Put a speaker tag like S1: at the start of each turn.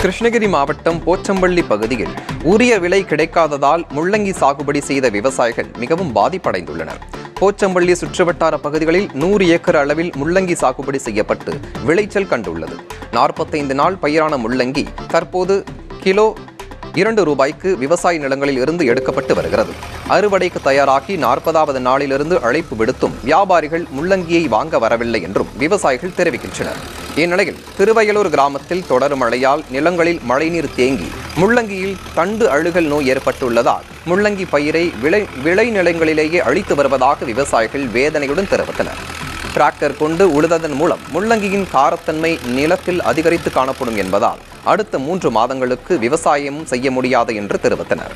S1: கிருஷ்ணகிரி மாவட்டம் போச்சம்பள்ளி பகுதியில் உரிய விலை கிடைக்காததால் முள்ளங்கி சாகுபடி செய்த விவசாயிகள் மிகவும் பாதிப்படைந்துள்ளனர். போச்சம்பள்ளி சுற்றுவட்டார பகுதிகளில் நூறு ஏக்கர் அளவில் முள்ளங்கி சாகுபடி செய்யப்பட்டு விளைச்சல் கண்டுள்ளது. நாற்பத்தைந்து நாள் பயிரான முள்ளங்கி தற்போது கிலோ இரண்டு ரூபாய்க்கு விவசாய நிலங்களில் இருந்து எடுக்கப்பட்டு வருகிறது. அறுவடைக்கு தயாராகி நாற்பதாவது நாளிலிருந்து அழைப்பு விடுத்தும் வியாபாரிகள் முள்ளங்கியை வாங்க வரவில்லை என்றும் விவசாயிகள் தெரிவிக்கின்றனர். இந்நிலையில் திருவையலூர் கிராமத்தில் தொடரும் மழையால் நிலங்களில் மழைநீர் தேங்கி முள்ளங்கியில் தண்டு அழுகல் நோய் ஏற்பட்டுள்ளதால் முள்ளங்கி பயிரை விளை விளைநிலங்களிலேயே அழித்து வருவதாக விவசாயிகள் வேதனையுடன் தெரிவித்தனர். டிராக்டர் கொண்டு உழுததன் மூலம் முள்ளங்கியின் காரத்தன்மை நிலத்தில் அதிகரித்து காணப்படும் என்பதால் அடுத்த மூன்று மாதங்களுக்கு விவசாயம் செய்ய முடியாது என்று தெரிவித்தனர்.